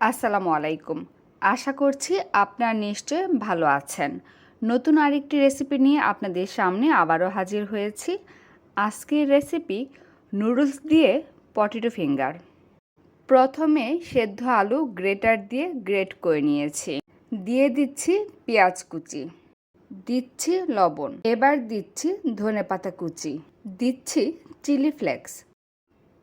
আসসালামু আলাইকুম। আশা করছি আপনার নিশ্চয় ভালো আছেন। নতুন আরেকটি রেসিপি নিয়ে আপনাদের সামনে আবারও হাজির হয়েছি। আজকের রেসিপি নুডলস দিয়ে পটেটো ফিঙ্গার প্রথমে সেদ্ধ আলু গ্রেটার দিয়ে গ্রেট করে নিয়েছি। দিয়ে দিচ্ছি পেঁয়াজ কুচি। দিচ্ছি লবণ। এবার দিচ্ছি ধনেপাতা কুচি। দিচ্ছি চিলি ফ্লেক্স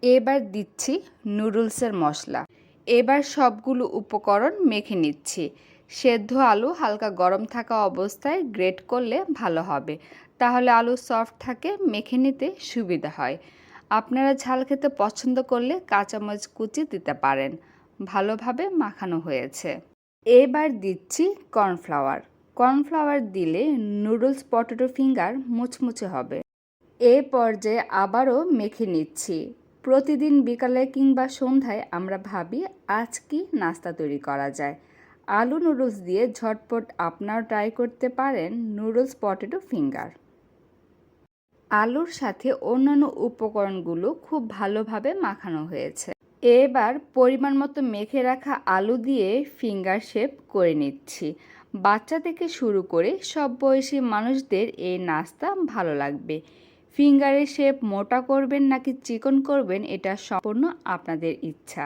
এবার দিচ্ছি নুডলসের মশলা। এবার সবগুলো উপকরণ মেখে নিচ্ছি। সেদ্ধ আলু হালকা গরম থাকা অবস্থায় গ্রেট করলে ভালো হবে। তাহলে আলু সফট থাকে, মেখে নিতে সুবিধা হয়। আপনারা ঝাল খেতে পছন্দ করলে কাঁচামরিচ কুচি দিতে পারেন। ভালোভাবে মাখানো হয়েছে। এবার দিচ্ছি কর্নফ্লাওয়ার। কর্নফ্লাওয়ার দিলে নুডলস পটেটো ফিঙ্গার মুচমুচে হবে। এ পর্যায়ে আবারও মেখে নিচ্ছি। প্রতিদিন বিকালে কিংবা সন্ধ্যায় আমরা ভাবি, আজ কি নাস্তা তৈরি করা যায়? আলু নুডলস দিয়ে ঝটপট আপনার ট্রাই করতে পারেন নুডলস পটেটো ফিঙ্গার আলুর সাথে অন্যান্য উপকরণগুলো খুব ভালোভাবে মাখানো হয়েছে। এবার পরিমাণ মতো মেখে রাখা আলু দিয়ে ফিঙ্গার শেপ করে নিচ্ছি। বাচ্চা থেকে শুরু করে সব বয়সী মানুষদের এই নাস্তা ভালো লাগবে। ফিঙ্গারের শেপ মোটা করবেন নাকি চিকন করবেন, এটা সম্পূর্ণ আপনাদের ইচ্ছা।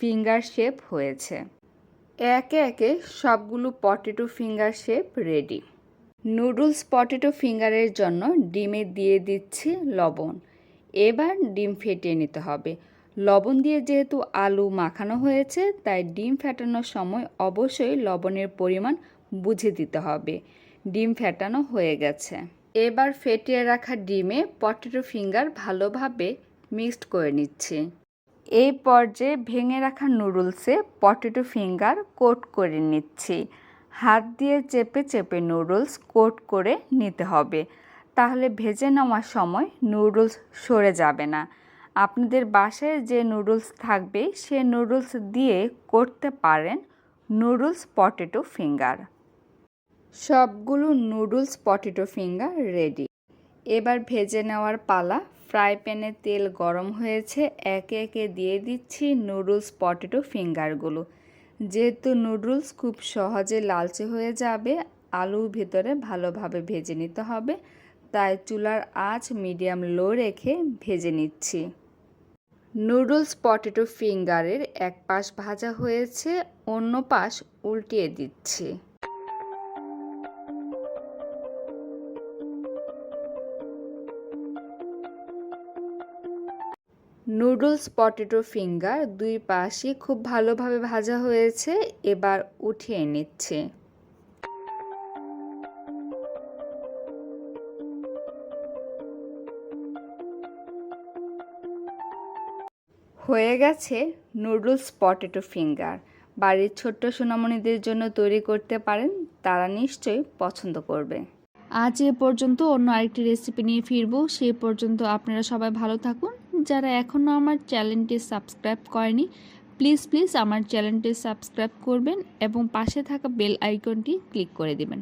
ফিঙ্গার শেপ হয়েছে। একে একে সবগুলো potato finger shape ready. Noodles potato ফিঙ্গারের জন্য ডিমে দিয়ে দিচ্ছি লবণ। এবার ডিম ফেটিয়ে নিতে হবে। লবণ দিয়ে যেহেতু আলু মাখানো হয়েছে, তাই ডিম ফেটানোর সময় অবশ্যই লবণের পরিমাণ বুঝে দিতে হবে। ডিম ফেটানো হয়ে গেছে। এবার ফেটিয়ে রাখা ডিমে পটেটো ফিঙ্গার ভালোভাবে মিক্সড করে নিচ্ছি। এই পর্যায়ে ভেঙে রাখা নুডলসে পটেটো ফিঙ্গার কোট করে নিচ্ছি। হাত দিয়ে চেপে চেপে নুডলস কোট করে নিতে হবে। তাহলে ভেজে নেওয়ার সময় নুডলস সরে যাবে না। আপনাদের বাসায় যে নুডলস থাকবে, সে নুডলস দিয়ে করতে পারেন নুডলস পটেটো ফিঙ্গার। সবগুলো নুডলস পটেটো ফিঙ্গার রেডি। এবার ভেজে নেওয়ার পালা। ফ্রাই প্যানে তেল গরম হয়েছে। একে একে দিয়ে দিচ্ছি নুডলস পটেটো ফিঙ্গারগুলো। যেহেতু নুডলস খুব সহজে লালচে হয়ে যাবে, আলু ভেতরে ভালোভাবে ভেজে নিতে হবে। তাই চুলার আঁচ মিডিয়াম লো রেখে ভেজে নিচ্ছি। নুডলস পটেটো ফিঙ্গারের এক পাশ ভাজা হয়েছে, অন্য পাশ উল্টিয়ে দিচ্ছি। নুডলস, পটেটো ফিঙ্গার দুই পাশই খুব ভালোভাবে ভাজা হয়েছে, এবার উঠিয়ে নিচ্ছে। হয়ে গেছে নুডলস, পটেটো ফিঙ্গার। বাড়ির ছোট্ট সোনামণিদের জন্য তৈরি করতে পারেন, তারা নিশ্চয়ই পছন্দ করবে। আজ এ পর্যন্ত অন্য আরেকটি রেসিপি নিয়ে ফিরবো, সেই পর্যন্ত আপনারা সবাই ভালো থাকুন। যারা এখনও আমার চ্যানেলটি সাবস্ক্রাইব করেনি, প্লিজ প্লিজ আমার চ্যানেলটি সাবস্ক্রাইব করবেন এবং পাশে থাকা বেল আইকনটি ক্লিক করে দিবেন।